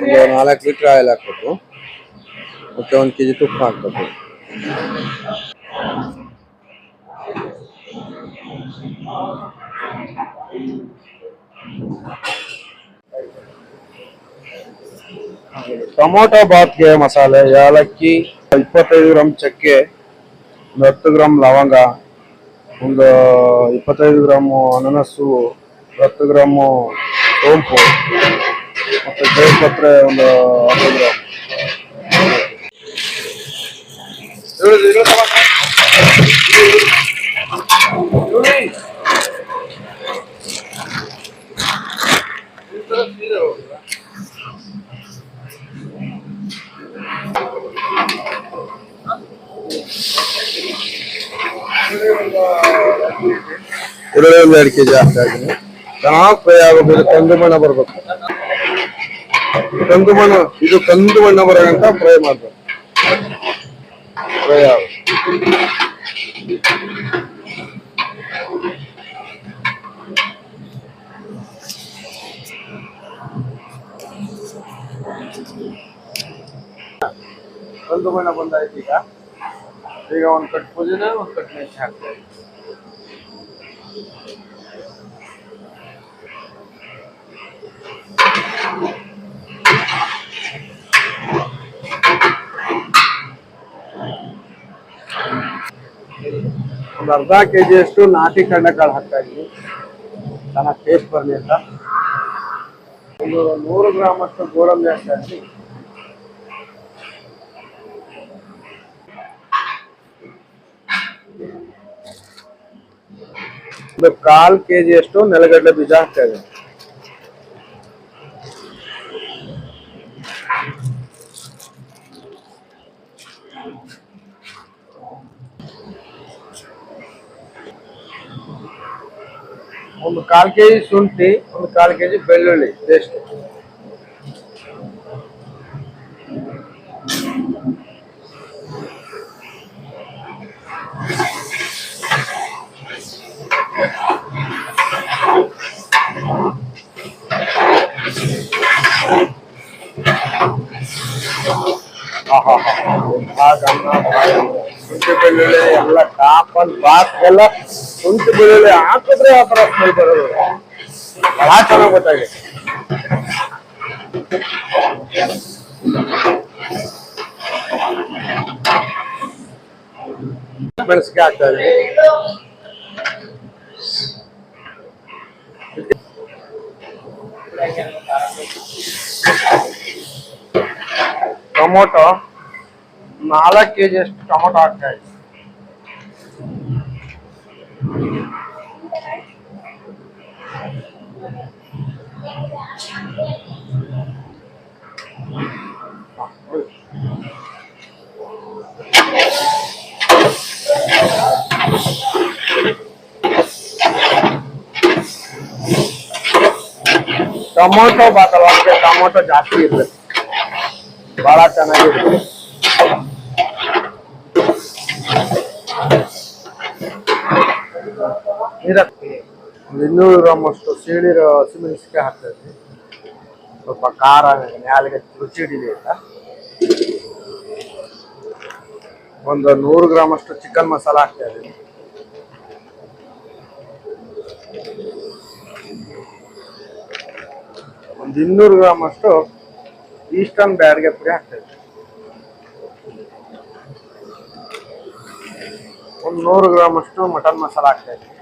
ಒಂದು ನಾಲ್ಕು litre oil ಹಾಕ್ಬೇಕು. ಮತ್ತೆ ಒಂದು ಕೆ ಜಿ ತುಪ್ಪ ಹಾಕ್ಬೇಕು. ಟೊಮೊಟೊ ಬಾತ್ಗೆ ಮಸಾಲೆ ಏಲಕ್ಕಿ ಇಪ್ಪತ್ತೈದು ಗ್ರಾಮ್ ಚಕ್ಕೆ, ಒಂದು ಹತ್ತು ಗ್ರಾಮ್ ಲವಂಗ, ಒಂದು ಇಪ್ಪತ್ತೈದು ಗ್ರಾಮು ಅನನಸ್ಸು, ಹತ್ತು ಗ್ರಾಮು ಸೋಂಪು. ಮತ್ತು ಬೇವಿನಪತ್ರೆ ಒಂದು ಹತ್ತು ಗ್ರಾಮ್ ಇದರಲ್ಲಿ ಒಂದು ಎರಡು ಕೆಜಿ ಹಾಕ್ತಾ ಇದ್ದೀನಿ ಚೆನ್ನಾಗಿ ಫ್ರೈ ಆಗಬೇಕು ಇದು ಕಂದು ಬಣ್ಣ ಬರ್ಬೇಕು ಕಂದು ಬಣ್ಣ ಇದು ಕಂದು ಬಣ್ಣ ಬರೋಂತ ಫ್ರೈ ಆಗ ಕಂದು ಬಣ್ಣ ಬಂದಾಯ್ತು ಈಗ. ಈಗ ಒಂದು ಕಟ್ ಪುದೀನ ಒಂದು ಕಟ್ ಮೆಚ್ಚಿ ಹಾಕ್ತಾ ಅರ್ಧ ಕೆ ಜಿಯಷ್ಟು ನಾಟಿ ಕಡಲೆಕಾಳು ಹಾಕ್ತಾ ಇದ್ವಿ. ಚೆನ್ನಾಗಿ ಟೇಸ್ಟ್ ಬರಲಿ ಅಂತ. ಒಂದು ನೂರು ಗ್ರಾಮ್ ಅಷ್ಟು ಗೋಡಂಬಿ ಹಾಕ್ತಾ ಇದ್ವಿ. ಒಂದು ಕಾಲ್ ಕೆ ಜಿಯಷ್ಟು ನೆಲಗಡಲೆ ಬೀಜ ಹಾಕ್ತಾ ಇದ್ದೀನಿ ಒಂದು ಕಾಲ್ ಕೆಜಿ ಶುಂಠಿ, ಒಂದು ಕಾಲ್ ಕೆಜಿ ಬೆಳ್ಳುಳ್ಳಿ ಪೇಸ್ಟ್ ಶುಂಠಿ, ಬೆಳ್ಳುಳ್ಳಿ, ಎಲ್ಲ ಕಾಪಲ್ ಬಾತ್ ಎಲ್ಲ ಶುಂಠಿ ಬೆಳ್ಳುಳ್ಳಿ ಹಾಕಿದ್ರೆ ಆ ಥರ ಸ್ಮೆಲ್ ಬರೋದು ಬಹಳ ಚೆನ್ನಾಗಿ ಗೊತ್ತಾಗಿದೆ ಮೆಣಸಿಗೆ ಹಾಕ್ತಾ ಇದ್ದೀನಿ ಟೊಮೊಟೊ ನಾಲ್ಕು ಕೆ ಜಿ ಅಷ್ಟು ಟೊಮೊಟೊ ಹಾಕ್ತಾ ಇದ್ದೀನಿ ಟೊಮೊಟೊ ಬಾತಲ್ಲ ಅದಕ್ಕೆ ಟೊಮೊಟೊ ಜಾಸ್ತಿ ಇರ್ಬೇಕು ಬಹಳ ಚೆನ್ನಾಗಿರುತ್ತೆ. ಒಂದು ಇನ್ನೂರು ಗ್ರಾಮ್ ಅಷ್ಟು ಸೀಳಿರೋ ಹಸಿಮೆಣಸಿಗೆ ಹಾಕ್ತಾ ಇದ್ದೀನಿ ಸ್ವಲ್ಪ ಖಾರ, ಮ್ಯಾಲಿಗೆ ರುಚಿ ಹಿಡಿದ ಒಂದು ನೂರು ಗ್ರಾಮ್ ಅಷ್ಟು ಚಿಕನ್ ಮಸಾಲ ಹಾಕ್ತಾ ಇದ್ದೀನಿ ಒಂದು ಇನ್ನೂರು ಗ್ರಾಮ್ ಅಷ್ಟು ಈಸ್ಟರ್ನ್ ಬ್ಯಾಡ್ಗೆ ಪುಡಿ ಹಾಕ್ತಾ ಇದ್ದೀನಿ ಒಂದು ನೂರು ಗ್ರಾಮ್ ಅಷ್ಟು ಮಟನ್ ಮಸಾಲ ಹಾಕ್ತಾ ಇದ್ದೀನಿ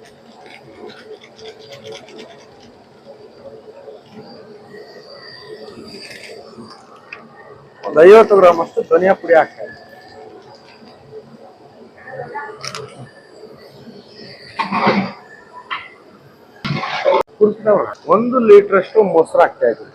ಒಂದು ಐವತ್ತು ಗ್ರಾಮ್ ಅಷ್ಟು ಧನಿಯಾ ಪುಡಿ ಹಾಕ್ತಾ ಇದ್ದೀನಿ ಒಂದು ಲೀಟರ್ ಅಷ್ಟು ಮೊಸರು ಹಾಕ್ತಾ ಇದ್ದೀನಿ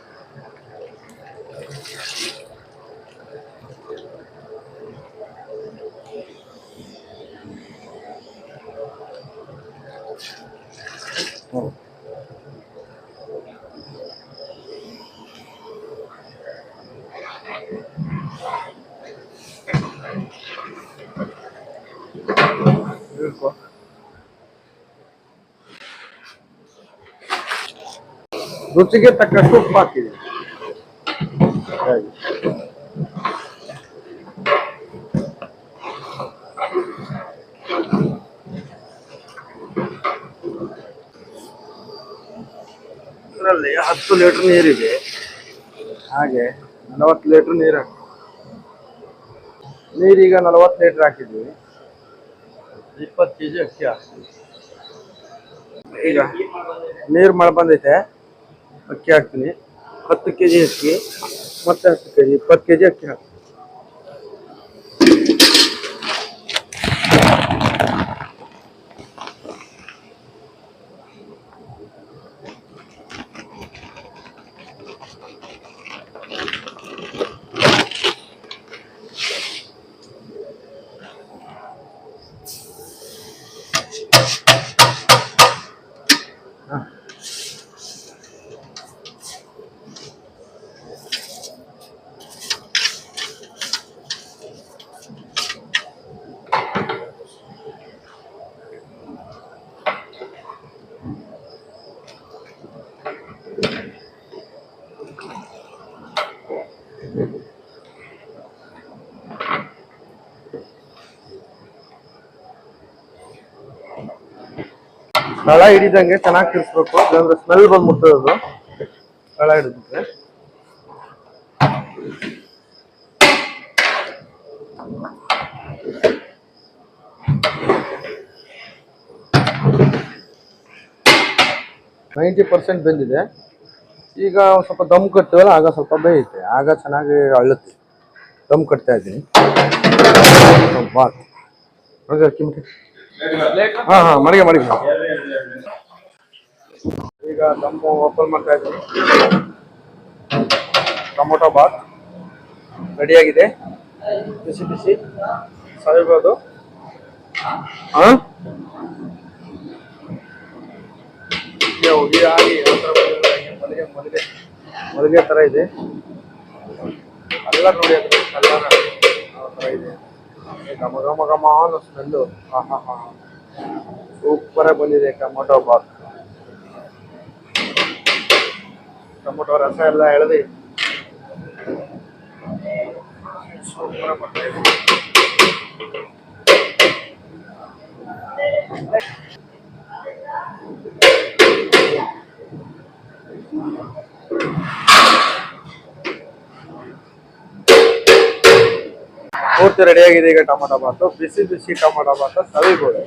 ರುಚಿಗೆ ತಕ್ಕಷ್ಟು ಉಪ್ಪು ಹಾಕಿದೆ ಇದರಲ್ಲಿ ಹತ್ತು ಲೀಟರ್ ನೀರಿದೆ. ಹಾಗೆ ನಲವತ್ತು ಲೀಟರ್ ನೀರು ಹಾಕಿ. ನೀರೀಗ ನಲವತ್ತು ಲೀಟರ್ ಹಾಕಿದ್ವಿ ಇಪ್ಪತ್ತು ಕೆ ಜಿ ಅಕ್ಕಿ ಹಾಕ್ತೀವಿ. ಈಗ ನೀರು ಮಳೆ ಬಂದೈತೆ. ಅಕ್ಕಿ ಹಾಕ್ತೀನಿ ಹತ್ತು ಕೆ ಜಿ ಅಕ್ಕಿ ಮತ್ತೆ ಹತ್ತು ಕೆ ಜಿ ಇಪ್ಪತ್ತು ಕೆ ಜಿ ಅಕ್ಕಿ ಹಾಕ್ತೀನಿ ತಳ ಹಿಡಿದಂಗೆ ಚೆನ್ನಾಗಿ ತಿರ್ಸ್ಬೇಕು ಇಲ್ಲಾಂದ್ರೆ ಸ್ಮೆಲ್ ಬಂದು ಅದು. ನಳ ಹಿಡಿದ್ರೆ ನೈಂಟಿ ಪರ್ಸೆಂಟ್ ಬೆಂದಿದೆ. ಈಗ ಸ್ವಲ್ಪ ದಮ್ ಕಟ್ತೀವಲ್ಲ ಆಗ ಸ್ವಲ್ಪ ಬೇಯುತ್ತೆ. ಆಗ ಚೆನ್ನಾಗಿ ಅಳ್ಳುತ್ತೆ. ದಮ್ ಕಟ್ತಾ ಇದ್ದೀನಿ. ಬಾತ್. ಹಾ ಹಾ ಮಡಿಗೆ ಮಡಿಗೆ. ಈಗ ತಮ್ಮ ಓಪನ್ ಮಾಡ್ತಾ ಇದ್ದೀನಿ. ಟೊಮೊಟೊ ಬಾತ್ ರೆಡಿಯಾಗಿದೆ ಬಿಸಿ ಬಿಸಿ. ಸವಿಬೋದು. ಹಾ ಹಂಗೆ ಮಲ್ಲಿಗೆ ಮಲ್ಲಿಗೆ ಥರ ಇದೆ. ಎಲ್ಲ ನೋಡಿ ಅದು ಕಲ್ಲರ್ ಆ ಥರ ಇದೆ. ಘಮ ಘಮ ಘಮ ಅನ್ನೋ ಸ್ಮೆಲ್ಲು ಹಾ ಹಾ ಹಾ ಸೂಪರ್ ಆಗಿ ಬಂದಿದೆ ಟೊಮೊಟೊ ಬಾತ್. ಟೊಮೊಟೊ ರಸ ಎಲ್ಲ ಎಳೆದು. ಪೂರ್ತಿ ರೆಡಿಯಾಗಿದೆ ಈಗ ಟೊಮೊಟೊ ಬಾತು. ಬಿಸಿ ಬಿಸಿ ಟೊಮೊಟೊ ಬಾತು. ಸವಿಬೋದು